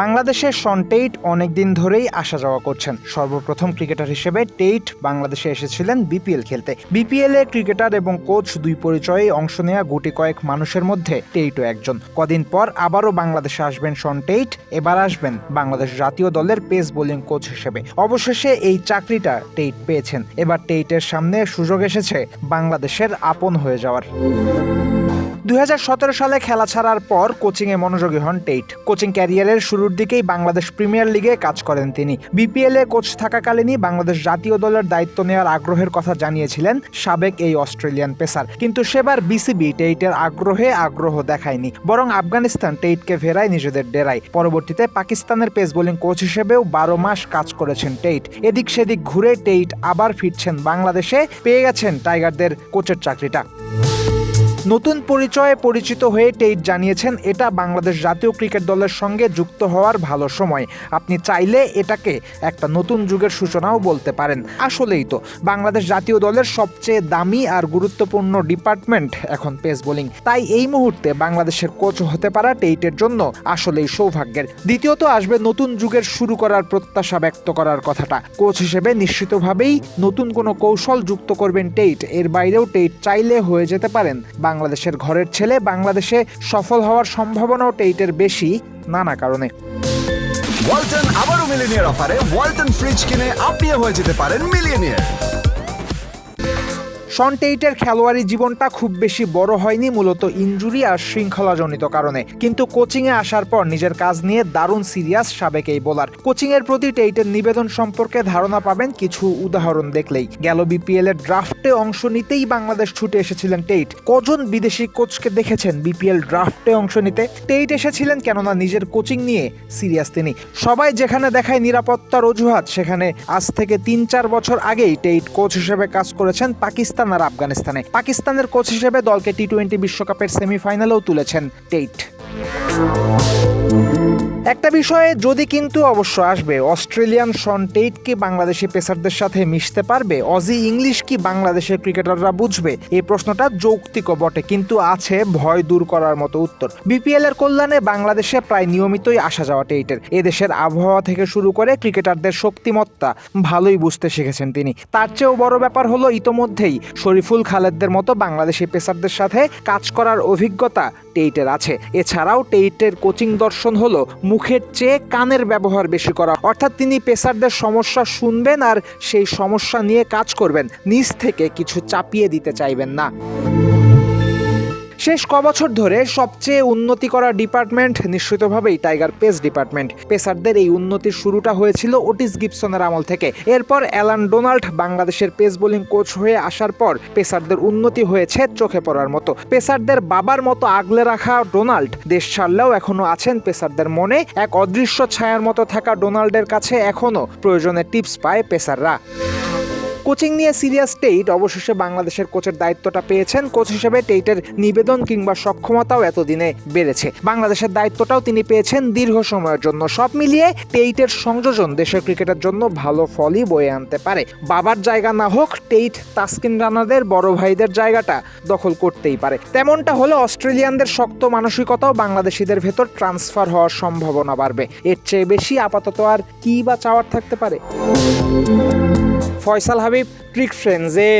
বাংলাদেশের শন টেইট অনেকদিন ধরেই আসা যাওয়া করছেন। সর্বপ্রথম ক্রিকেটার হিসেবে টেইট বাংলাদেশে এসেছিলেন বিপিএল খেলতে। বিপিএল ক্রিকেটার এবং কোচ দুই পরিচয়ে অংশ নেওয়া গুটি কয়েক মানুষের মধ্যে টেইটও একজন। কদিন পর আবারও বাংলাদেশে আসবেন শন টেইট, এবার আসবেন বাংলাদেশ জাতীয় দলের পেস বোলিং কোচ হিসেবে। অবশেষে এই চাকরিটা টেইট পেয়েছেন। এবার টেইটের সামনে সুযোগ এসেছে বাংলাদেশের আপন হয়ে যাওয়ার। দুই হাজার সতেরো সালে খেলা ছাড়ার পর কোচিংয়ে মনোযোগী হন টেইট। কোচিং ক্যারিয়ারের শুরুর দিকেই বাংলাদেশ প্রিমিয়ার লিগে কাজ করেন তিনি। বিপিএলে কোচ থাকাকালীনই বাংলাদেশ জাতীয় দলের দায়িত্ব নেওয়ার আগ্রহের কথা জানিয়েছিলেন সাবেক এই অস্ট্রেলিয়ান পেসার। কিন্তু সেবার বিসিবি টেইটের আগ্রহে আগ্রহ দেখায়নি, বরং আফগানিস্তান টেইটকে ফেরায় নিজেদের ডেরায়। পরবর্তীতে পাকিস্তানের পেস বোলিং কোচ হিসেবেও বারো মাস কাজ করেছেন টেইট। এদিক সেদিক ঘুরে টেইট আবার ফিরছেন বাংলাদেশে, পেয়ে গেছেন টাইগারদের কোচের চাকরিটা। নতুন পরিচয়ে পরিচিত হয়ে টেইট জানিয়েছেন, এটা বাংলাদেশ জাতীয় ক্রিকেট দলের সঙ্গে যুক্ত হওয়ার ভালো সময়। আপনি চাইলে এটাকে একটা নতুন যুগের সূচনাও বলতে পারেন। আসলেই তো, বাংলাদেশ জাতীয় দলের সবচেয়ে দামি আর গুরুত্বপূর্ণ ডিপার্টমেন্ট এখন পেস বোলিং। তাই এই মুহূর্তে বাংলাদেশের কোচ হতে পারা টেইটের জন্য আসলেই সৌভাগ্যের। দ্বিতীয়ত আসবে নতুন যুগের শুরু করার প্রত্যাশা ব্যক্ত করার কথাটা। কোচ হিসেবে নিশ্চিতভাবেই নতুন কোনো কৌশল যুক্ত করবেন টেইট। এর বাইরেও টেইট চাইলে হয়ে যেতে পারেন বাংলাদেশের ঘরের ছেলে। বাংলাদেশে সফল হওয়ার সম্ভাবনাও টেইটের বেশি নানা কারণে। ওয়ালটন আবারও মিলিনিয়ার অফারে ওয়ালটন ফ্রিজ কিনে আপনিও হয়ে যেতে পারেন মিলিয়নিয়ার। শন টেইটের খেলোয়াড়ি জীবনটা খুব বেশি বড় হয়নি, মূলত ইনজুরি আর শৃঙ্খলাজনিত কারণে। কিন্তু কোচিংয়ে আসার পর নিজের কাজ নিয়ে দারুণ সিরিয়াস সাবেক এই বোলার। কোচিংয়ের প্রতি টেইটের নিবেদন সম্পর্কে ধারণা পাবেন কিছু উদাহরণ দেখলেই। গেল বিপিএল এর ড্রাফটে অংশ নিতেই বাংলাদেশ ছুটে এসেছিলেন টেইট। কজন বিদেশি কোচকে দেখেছেন বিপিএল ড্রাফটে অংশ নিতে? টেইট এসেছিলেন কেননা নিজের কোচিং নিয়ে সিরিয়াস তিনি। সবাই যেখানে দেখায় নিরাপত্তার অজুহাত, সেখানে আজ থেকে তিন চার বছর আগেই টেইট কোচ হিসেবে কাজ করেছেন পাকিস্তান আর আফগানিস্তানে। পাকিস্তানের কোচ হিসেবে দলকে টি টোয়েন্টি বিশ্বকাপের সেমিফাইনালেও তুলেছেন টেইট। একটা বিষয়ে যদি কিন্তু অবশ্য আসবে, অস্ট্রেলিয়ান শন টেইট কি বাংলাদেশি পেসারদের সাথে মিশতে পারবে? অজি ইংলিশ কি বাংলাদেশের ক্রিকেটাররা বুঝবে? এই প্রশ্নটা যৌক্তিকও বটে, কিন্তু আছে ভয় দূর করার মতো উত্তর। বিপিএল এর কল্যাণে বাংলাদেশে প্রায় নিয়মিতই আসা যাওয়া টেইটের। এদেশের আবহাওয়া থেকে শুরু করে ক্রিকেটারদের শক্তিমত্তা ভালোই বুঝতে শিখেছেন তিনি। তার চেয়েও বড় ব্যাপার হলো ইতোমধ্যেই শরীফুল খালেদদের মতো বাংলাদেশি পেসারদের সাথে কাজ করার অভিজ্ঞতা টেইটের আছে। এছাড়াও টেইটের কোচিং দর্শন হলো মুখের চেয়ে কানের ব্যবহার বেশি করা। অর্থাৎ তিনি পেসারদের সমস্যা শুনবেন আর সেই সমস্যা নিয়ে কাজ করবেন। নিজ থেকে কিছু চাপিয়ে দিতে চাইবেন না। শেষ কবছর ধরে সবচেয়ে উন্নতি করা ডিপার্টমেন্ট নিশ্চিতভাবেই টাইগার পেস ডিপার্টমেন্ট। পেসারদের এই উন্নতির শুরুটা হয়েছিল ওটিস গিপসনের আমল থেকে। এরপর অ্যালান ডোনাল্ড বাংলাদেশের পেস বোলিং কোচ হয়ে আসার পর পেসারদের উন্নতি হয়েছে চোখে পড়ার মতো। পেসারদের বাবার মতো আগলে রাখা ডোনাল্ড দেশ ছাড়লেও এখনও আছেন পেসারদের মনে। এক অদৃশ্য ছায়ার মতো থাকা ডোনাল্ডের কাছে এখনও প্রয়োজনে টিপস পায় পেসাররা। কোচিং নিয়ে সিরিয়াস টেইট, অবশেষে বাংলাদেশের কোচের দায়িত্বটা পেয়েছেন কোচ হিসেবে টেইটের নিবেদন কিংবা সক্ষমতাও এতদিনে বেড়েছে। বাংলাদেশের দায়িত্বটাও তিনি পেয়েছেন দীর্ঘ সময়ের জন্য। সব মিলিয়ে টেইটের সংযোজন দেশের ক্রিকেটের জন্য ভালো ফলই বয়ে আনতে পারে। বাবার জায়গা না হোক, টেইট তাসকিন রানাদের বড় ভাইদের জায়গাটা দখল করতেই পারে। তেমনটা হলে অস্ট্রেলিয়ানদের শক্ত মানসিকতাও বাংলাদেশিদের ভেতর ট্রান্সফার হওয়ার সম্ভাবনা বাড়বে। এর চেয়ে বেশি আপাতত আর কি বা চাওয়ার থাকতে পারে? ফয়সাল হাবিব ট্রিক ফ্রেন্ডসে